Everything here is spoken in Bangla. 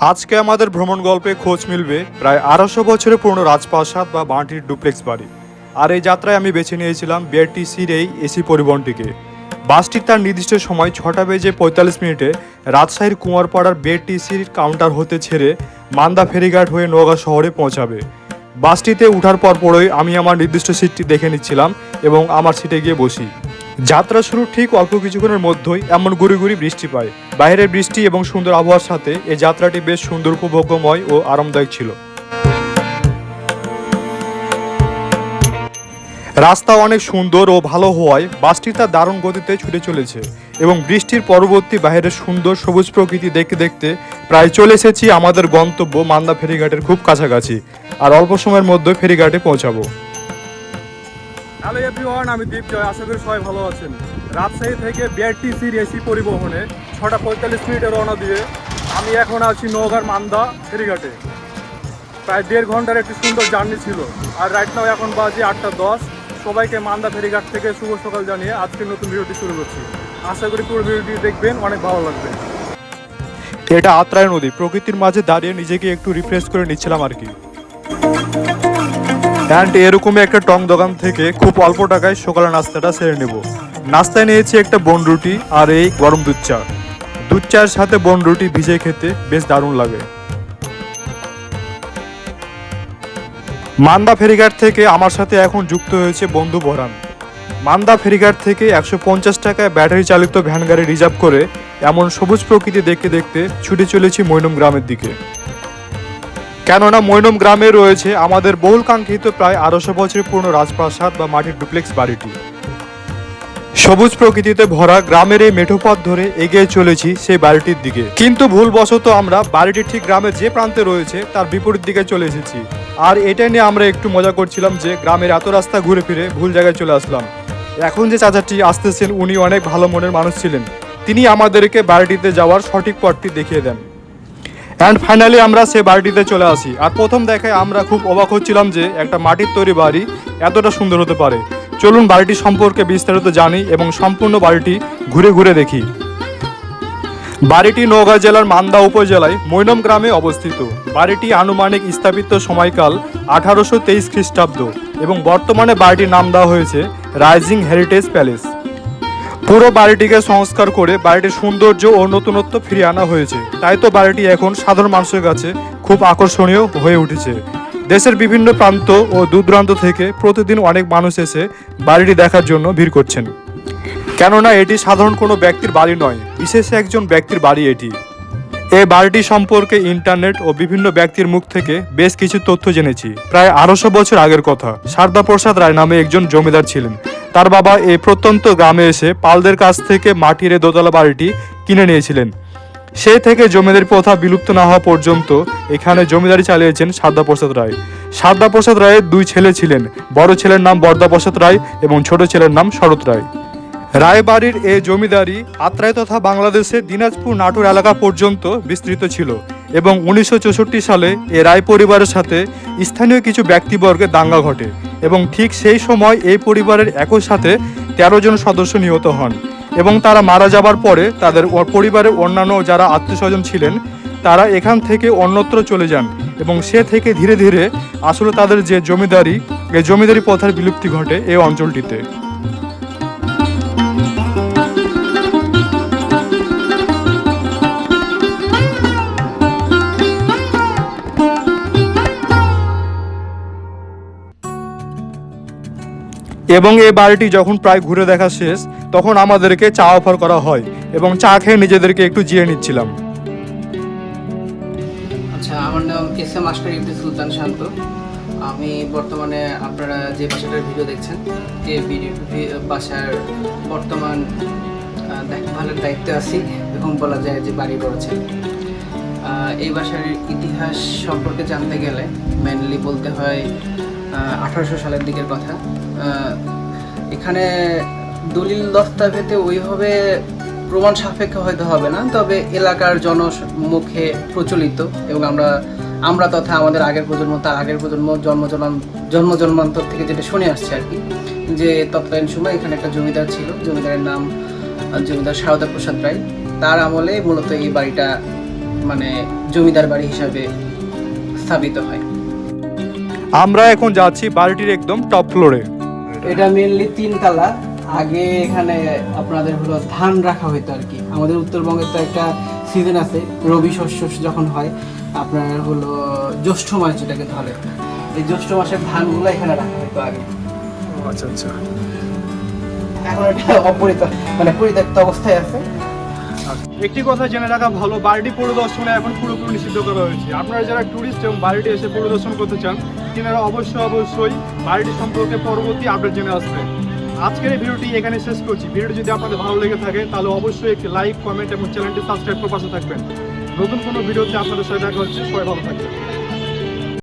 আজকে আমাদের ভ্রমণ গল্পে খোঁজ মিলবে প্রায় আড়াইশো বছরের পুরনো রাজপ্রাসাদ বা বাঁটির ডুপ্লেক্স বাড়ি। আর এই যাত্রায় আমি বেছে নিয়েছিলাম বিআরটিসির এই এসি পরিবহনটিকে। বাসটি তার নির্দিষ্ট সময় ছটা বেজে পঁয়তাল্লিশ মিনিটে রাজশাহীর কুমারপাড়ার বিআরটিসির কাউন্টার হতে ছেড়ে মান্দা ফেরিঘাট হয়ে নওগাঁ শহরে পৌঁছাবে। বাসটিতে উঠার পর পরই আমি আমার নির্দিষ্ট সিটটি দেখে নিচ্ছিলাম এবং আমার সিটে গিয়ে বসি। যাত্রা শুরু ঠিক অল্প কিছুক্ষণের মধ্যেই এমন গুড়ি গুড়ি বৃষ্টি পায়। বাইরের বৃষ্টি এবং সুন্দর আবহাওয়ার সাথে এই যাত্রাটি বেশ সুন্দর, উপভোগ্যময় ও আরামদায়ক ছিল। রাস্তা অনেক সুন্দর ও ভালো হওয়ায় বাসটি তার দারুণ গতিতে ছুটে চলেছে এবং বৃষ্টির পরবর্তী বাইরের সুন্দর সবুজ প্রকৃতি দেখতে দেখতে প্রায় চলে এসেছি আমাদের গন্তব্য মান্দা ফেরিঘাটের খুব কাছাকাছি। আর অল্প সময়ের মধ্যে ফেরিঘাটে পৌঁছাবো। হ্যালো এভরিওয়ান, আমি দীপ জয়। আশা করি সবাই ভালো আছেন। রাজশাহী থেকে বিআরটিসির এসি পরিবহনে ছটা পঁয়তাল্লিশ মিনিটে রওনা দিয়ে আমি এখন আছি নওগাঁর মান্দা ফেরিঘাটে। প্রায় দেড় ঘণ্টার একটি সুন্দর জার্নি ছিল। আর রাইট নাও এখন বাজে আটটা দশ। সবাইকে মান্দা ফেরিঘাট থেকে শুভ সকাল জানিয়ে আজকের নতুন ভিডিওটি শুরু করছি। আশা করি পুরো ভিডিওটি দেখবেন, অনেক ভালো লাগবে। এটা আত্রায় নদী। প্রকৃতির মাঝে দাঁড়িয়ে নিজেকে একটু রিফ্রেশ করে নিচ্ছিলাম আর কি। অ্যান্ড এরকমই একটা টং দোকান থেকে খুব অল্প টাকায় সকালে নাস্তাটা সেরে নেব। নাস্তায় নিয়েছি একটা বন রুটি আর এই গরম দুধ চা। দুধ চার সাথে বন রুটি ভিজে খেতে বেশ দারুণ লাগে। মান্দা ফেরিঘাট থেকে আমার সাথে এখন যুক্ত হয়েছে বন্ধু বরান। মান্দা ফেরিঘাট থেকে একশো পঞ্চাশ টাকায় ব্যাটারি চালিত ভ্যান গাড়ি রিজার্ভ করে এমন সবুজ প্রকৃতি দেখতে দেখতে ছুটে চলেছি মৈনম গ্রামের দিকে। কেননা মৈনম গ্রামে রয়েছে আমাদের বহুল কাঙ্ক্ষিত প্রায় আড়াইশো বছরের পুরনো রাজপ্রাসাদ বা মাটির ডুপ্লেক্স বাড়িটি। সবুজ প্রকৃতিতে ভরা গ্রামের এই মেঠো পথ ধরে এগিয়ে চলেছি সেই বাড়িটির দিকে। কিন্তু ভুলবশত আমরা বাড়িটি ঠিক গ্রামের যে প্রান্তে রয়েছে তার বিপরীত দিকে চলে এসেছি। আর এটা নিয়ে আমরা একটু মজা করছিলাম যে গ্রামের এত রাস্তা ঘুরে ফিরে ভুল জায়গায় চলে আসলাম। এখন যে চাচাটি আসতেছেন, উনি অনেক ভালো মনের মানুষ ছিলেন। তিনি আমাদেরকে বাড়িটিতে যাওয়ার সঠিক পথটি দেখিয়ে দেন। অ্যান্ড ফাইনালি আমরা সে বাড়িটিতে চলে আসি। আর প্রথম দেখে আমরা খুব অবাক হচ্ছিলাম যে একটা মাটির তৈরি বাড়ি এতটা সুন্দর হতে পারে। চলুন বাড়িটি সম্পর্কে বিস্তারিত জানি এবং সম্পূর্ণ বাড়িটি ঘুরে ঘুরে দেখি। বাড়িটি নওগাঁ জেলার মান্দা উপজেলায় মৈনম গ্রামে অবস্থিত। বাড়িটি আনুমানিক স্থাপিত সময়কাল আঠারোশো তেইশ খ্রিস্টাব্দ এবং বর্তমানে বাড়িটির নাম দেওয়া হয়েছে রাইজিং হেরিটেজ প্যালেস। পুরো বাড়িটিকে সংস্কার করে বাড়িটির সৌন্দর্য ও নতুনত্ব ফিরিয়ে আনা হয়েছে। তাই তো বাড়িটি এখন সাধারণ মানুষের কাছে খুব আকর্ষণীয় হয়ে উঠেছে। দেশের বিভিন্ন প্রান্ত ও দূরদূরান্ত থেকে প্রতিদিন অনেক মানুষ এসে বাড়িটি দেখার জন্য ভিড় করছেন। কেননা এটি সাধারণ কোনো ব্যক্তির বাড়ি নয়, বিশেষ একজন ব্যক্তির বাড়ি এটি। এই বাড়িটি সম্পর্কে ইন্টারনেট ও বিভিন্ন ব্যক্তির মুখ থেকে বেশ কিছু তথ্য জেনেছি। প্রায় আড়াইশো বছর আগের কথা শারদা প্রসাদ রায় নামে একজন জমিদার ছিলেন। তার বাবা এই প্রত্যন্ত গ্রামে এসে পালদের কাছ থেকে মাটির দোতলা বাড়িটি কিনে নিয়েছিলেন। সেই থেকে জমিদারি প্রথা বিলুপ্ত না হওয়া পর্যন্ত এখানে জমিদারি চালিয়েছেন সারদা প্রসাদ রায়। সারদা প্রসাদ রায়ের দুই ছেলে ছিলেন, বড় ছেলের নাম বরদা প্রসাদ রায় এবং ছোট ছেলের নাম শরৎ রায়। রায়বাড়ির এই জমিদারি আত্রায় তথা বাংলাদেশের দিনাজপুর নাটোর এলাকা পর্যন্ত বিস্তৃত ছিল। এবং উনিশশো চৌষট্টি সালে এ রায় পরিবারের সাথে স্থানীয় কিছু ব্যক্তিবর্গের দাঙ্গা ঘটে এবং ঠিক সেই সময় এই পরিবারের একই সাথে তেরো জন সদস্য নিহত হন এবং তারা মারা যাবার পরে তাদের পরিবারের অন্যান্য যারা আত্মীয়স্বজন ছিলেন, তারা এখান থেকে অন্যত্র চলে যান এবং সে থেকে ধীরে ধীরে আসলে তাদের যে জমিদারি এই জমিদারি প্রথার বিলুপ্তি ঘটে এই অঞ্চলটিতে। এবং এই বাড়িটি যখন প্রায় ঘুরে দেখা শেষ তখন আমাদেরকে চা অফার করা হয় এবং চা খেয়ে নিজেদেরকে একটু জিয়ে নিচ্ছিলাম। আচ্ছা আমার নাম এস এম আশকার ইবনে সুলতান শান্ত। আমি বর্তমানে আপনারা যে বাসাটার ভিডিও দেখছেন যে বাসার বর্তমান দেখভালের দায়িত্বে আছি এবং বলা যায় যে বাড়ি আহ, এই বাসার ইতিহাস সম্পর্কে জানতে গেলে মেনলি বলতে হয় আঠারোশো সালের দিকের কথা। এখানে দলিল দস্তাবেজে ওইভাবে প্রমাণ সাপেক্ষ হয়তো হবে না, তবে এলাকার জনমুখে প্রচলিত এবং আমরা আমরা তথা আমাদের আগের প্রজন্ম, তার আগের প্রজন্ম, জন্ম জন্ম জন্ম জন্মান্তর থেকে যেটা শুনে আসছে আর কি, যে তৎকালীন সময় এখানে একটা জমিদার ছিল, জমিদারের নাম, জমিদার সারদা প্রসাদ রায়। তার আমলে মূলত এই বাড়িটা মানে জমিদার বাড়ি হিসাবে স্থাপিত হয়। আমরা এখন যাচ্ছি বাড়িটির একদম টপ ফ্লোরে এটা মেনলি তিন তালা। আগে এখানে আপনাদের হলো ধান রাখা হতো আর কি। আমাদের উত্তরবঙ্গে তো একটা সিজন আছে রবি শস্য যখন হয় আপনার হলো জ্যৈষ্ঠ মাস যেটাকে ধরে। এই জ্যৈষ্ঠ মাসের ধানগুলো এখানে রাখা হতো আগে। আচ্ছা আচ্ছা। এখন এটা অপরিত মানে পরিত্যক্ত অবস্থায় আছে। একটি কথা জেনে রাখা ভালো, বাড়িটি পরিদর্শনে এখন পুরোপুরি নিষিদ্ধ করা হয়েছে। আপনারা যারা ট্যুরিস্ট এবং বাড়িটি এসে পরিদর্শন করতে চান, তিনারা অবশ্যই অবশ্যই বাড়িটি সম্পর্কে পরবর্তী আপডেট জেনে আসবেন। আজকের এই ভিডিওটি এখানে শেষ করছি। ভিডিওটি যদি আপনাদের ভালো লেগে থাকে, তাহলে অবশ্যই একটি লাইক কমেন্ট এবং চ্যানেলটি সাবস্ক্রাইব করে পাশে থাকবেন। নতুন কোনো ভিডিওতে আপনাদের সাথে দেখা হচ্ছে। সবাই ভালো থাকবেন।